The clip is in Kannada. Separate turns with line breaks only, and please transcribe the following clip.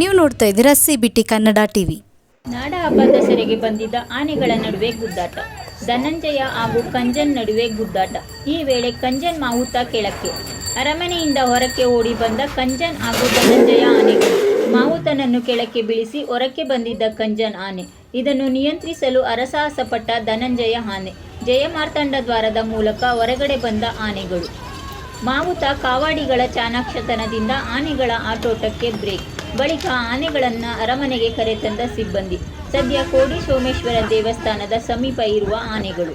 ನೋಡ್ತಾ ಇದ್ದೀರಾ ಸಿಬಿಟಿ ಕನ್ನಡ ಟಿವಿ
ನಾಡ ಹಬ್ಬದ ಸೆರೆಗೆ ಬಂದಿದ್ದ ಆನೆಗಳ ನಡುವೆ ಗುದ್ದಾಟ. ಧನಂಜಯ ಹಾಗೂ ಕಂಜನ್ ನಡುವೆ ಗುದ್ದಾಟ. ಈ ವೇಳೆ ಕಂಜನ್ ಮಾವುತ ಕೆಳಕ್ಕೆ. ಅರಮನೆಯಿಂದ ಹೊರಕ್ಕೆ ಓಡಿ ಬಂದ ಕಂಜನ್ ಹಾಗೂ ಧನಂಜಯ ಆನೆಗಳು. ಮಾವುತನನ್ನು ಕೆಳಕ್ಕೆ ಬೀಳಿಸಿ ಹೊರಕ್ಕೆ ಬಂದಿದ್ದ ಕಂಜನ್ ಆನೆ. ಇದನ್ನು ನಿಯಂತ್ರಿಸಲು ಅರಸಾಹಸಪಟ್ಟ ಧನಂಜಯ ಆನೆ. ಜಯಮಾರ್ತಾಂಡ ದ್ವಾರದ ಮೂಲಕ ಹೊರಗಡೆ ಬಂದ ಆನೆಗಳು. ಮಾವುತ ಕಾವಾಡಿಗಳ ಚಾಣಾಕ್ಷತನದಿಂದ ಆನೆಗಳ ಆಟೋಟಕ್ಕೆ ಬ್ರೇಕ್. ಬಳಿಕ ಆನೆಗಳನ್ನು ಅರಮನೆಗೆ ಕರೆತಂದ ಸಿಬ್ಬಂದಿ ಸದ್ಯ ಕೋಡಿ ಸೋಮೇಶ್ವರ ದೇವಸ್ಥಾನದ ಸಮೀಪ ಇರುವ ಆನೆಗಳು.